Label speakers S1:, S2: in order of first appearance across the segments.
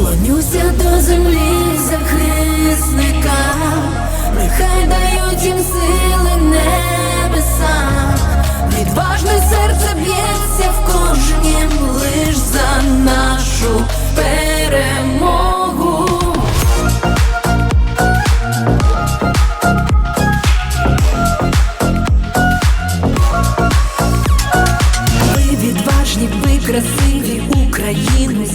S1: Клонюся до землі захисника, нехай дають їм сили небеса, відважне серце б'ється в кожнім лиш за нашу перемогу. Ви відважні, ви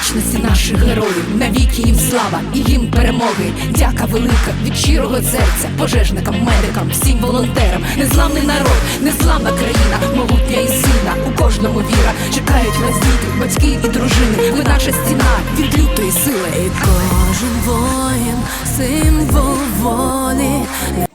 S2: Вічності наших героїв, навіки їм слава і їм перемоги. Дяка велика від щирого серця, пожежникам, медикам, всім волонтерам, незламний народ, незламна країна, могутня і сильна. У кожному віра чекають вас діти, батьки і дружини. Ви наша стіна від лютої сили.
S1: І кожен воїн, символ волі.